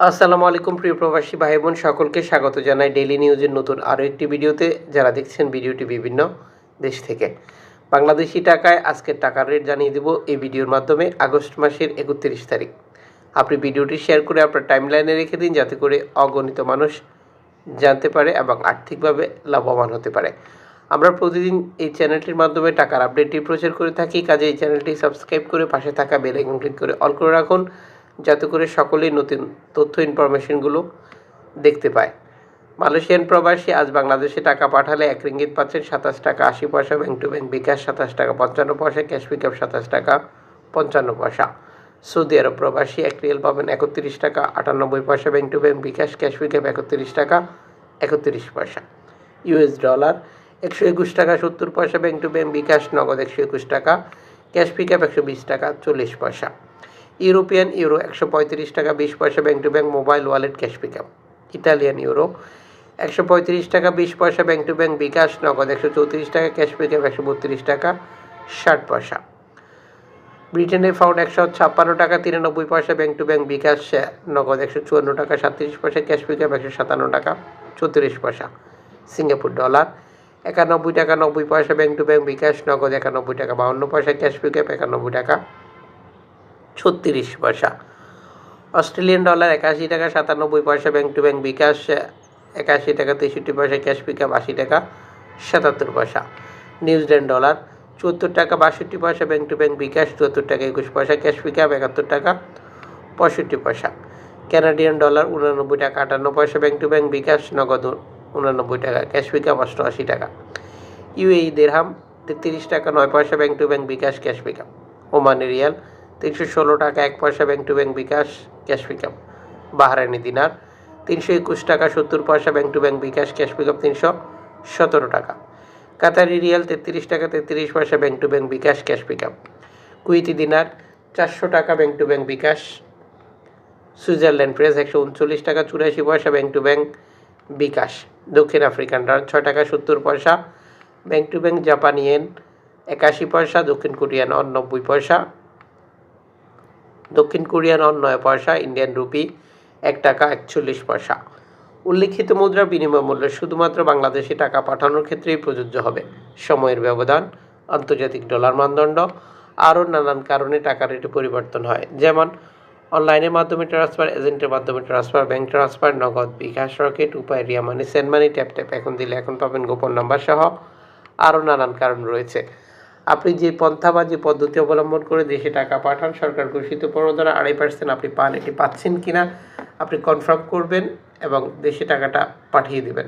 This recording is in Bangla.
আসসালামু আলাইকুম, প্রিয় প্রবাসী ভাই বোন সকলকে স্বাগত জানাই ডেইলি নিউজের নতুন আরও একটি ভিডিওতে। যারা দেখছেন ভিডিওটি বিভিন্ন দেশ থেকে। বাংলাদেশি টাকায় আজকের টাকার রেট জানিয়ে দেব এই ভিডিওর মাধ্যমে, আগস্ট মাসের একত্রিশ তারিখ। আপনি ভিডিওটি শেয়ার করে আপনার টাইমলাইনে রেখে দিন, যাতে করে অগণিত মানুষ জানতে পারে এবং আর্থিকভাবে লাভবান হতে পারে। আমরা প্রতিদিন এই চ্যানেলটির মাধ্যমে টাকার আপডেটটি প্রচার করে থাকি। কাজে এই চ্যানেলটি সাবস্ক্রাইব করে পাশে থাকা বেল আইকন ক্লিক করে অল করে রাখুন। যাতে করে সকলেই নতুন তথ্য ইনফরমেশনগুলো দেখতে পায়। মালয়েশিয়ান প্রবাসী আজ বাংলাদেশে টাকা পাঠালে এক রিঙ্গিত পাচ্ছেন সাতাশ টাকা আশি পয়সা, ব্যাংক টু ব্যাংক বিকাশ সাতাশ টাকা পঞ্চান্ন পয়সা, ক্যাশ পিকআপ সাতাশ টাকা পঞ্চান্ন পয়সা। সৌদি আরব প্রবাসী এক রিয়েল পাবেন একত্রিশ টাকা আটানব্বই পয়সা, bank to bank bKash, cash pickup একত্রিশ টাকা একত্রিশ পয়সা। ইউএস ডলার একশো একুশ টাকা সত্তর পয়সা, ব্যাংক টু ব্যাংক বিকাশ নগদ একশো একুশ টাকা, ক্যাশ পিকআপ একশো বিশ টাকা চল্লিশ পয়সা। ইউরোপিয়ান ইউরো একশো পঁয়ত্রিশ টাকা বিশ পয়সা bank to bank mobile wallet cash pickup. Italian euro একশো পঁয়ত্রিশ টাকা বিশ পয়সা ব্যাংক টু ব্যাংক বিকাশ নগদ একশো চৌত্রিশ টাকা ক্যাশ পিকআপ একশো বত্রিশ টাকা ষাট পয়সা। ব্রিটেনের ফাউন্ড একশো ছাপ্পান্ন টাকা তিরানব্বই পয়সা ব্যাংক টু ব্যাংক বিকাশ নগদ একশো চুয়ান্ন টাকা সাতত্রিশ পয়সা ক্যাশ পিকআপ একশো সাতান্ন টাকা চৌত্রিশ পয়সা। সিঙ্গাপুর ডলার একানব্বই টাকা নব্বই পয়সা ব্যাংক টু ব্যাংক বিকাশ নগদ একানব্বই টাকা বাউন্ন পয়সা ক্যাশ পিকআপ একানব্বই টাকা ছত্রিশ পয়সা। অস্ট্রেলিয়ান ডলার একাশি টাকা, সাতানব্বই পয়সা ব্যাংক টু ব্যাংক বিকাশ, একাশি টাকা, তেষট্টি পয়সা ক্যাশ পিকআপ, আশি টাকা সাতাত্তর পয়সা। নিউজিল্যান্ড ডলার চুয়াত্তর টাকা, বাষট্টি পয়সা ব্যাংক টু ব্যাংক বিকাশ, চুয়াত্তর টাকা, একুশ পয়সা ক্যাশ পিকআপ, একাত্তর টাকা পঁয়ষট্টি পয়সা। ক্যানাডিয়ান ডলার উনানব্বই টাকা, আটান্ন পয়সা ব্যাংক টু ব্যাংক বিকাশ, নগদ উনানব্বই টাকা ক্যাশ পিকআপ, অষ্টআশি টাকা। ইউএই দেড়হাম, তেত্রিশ টাকা, নয় পয়সা bank to bank bKash, cash pickup. Omani riyal তিনশো ষোলো টাকা এক পয়সা bank to bank bKash, cash pickup. Bahraini dinar. তিনশো একুশ টাকা সত্তর পয়সা bank to bank bKash, cash pickup তিনশো সতেরো টাকা। কাতারি রিয়াল তেত্রিশ টাকা তেত্রিশ পয়সা bank to bank bKash, cash pickup. Kuwaiti dinar চারশো টাকা bank to bank bKash. Switzerland press একশো উনচল্লিশ টাকা চুরাশি পয়সা ব্যাংক টু ব্যাংক বিকাশ। দক্ষিণ আফ্রিকান রান ছয় টাকা সত্তর পয়সা ব্যাংক টু ব্যাংক জাপানি ইয়েন একাশি পয়সা, দক্ষিণ কোরিয়ান অন নব্বই পয়সা। দক্ষিণ কোরিয়ান অন নয় পয়সা, ইন্ডিয়ান রুপি এক টাকা একচল্লিশ পয়সা। উল্লিখিত মুদ্রা বিনিময় মূল্য শুধুমাত্র বাংলাদেশে টাকা পাঠানোর ক্ষেত্রেই প্রযোজ্য হবে। সময়ের ব্যবধান, আন্তর্জাতিক ডলার মানদণ্ড আরও নানান কারণে টাকা রেটে পরিবর্তন হয়। যেমন, অনলাইনের মাধ্যমে ট্রান্সফার এজেন্টের মাধ্যমে transfer, bank transfer, Nagad bKash, Rocket, Upay, Ria Money, send money, Tap Tap এখন দিলে এখন পাবেন গোপন নাম্বার সহ আরও নানান কারণ রয়েছে। আপনি যে পন্থা বা যে পদ্ধতি অবলম্বন করে দেশে টাকা পাঠান, সরকার ঘোষিত প্রণোদনা আড়াই পার্সেন্ট আপনি পান, এটি পাচ্ছেন কিনা, আপনি কনফার্ম করবেন এবং দেশে টাকাটা পাঠিয়ে দেবেন।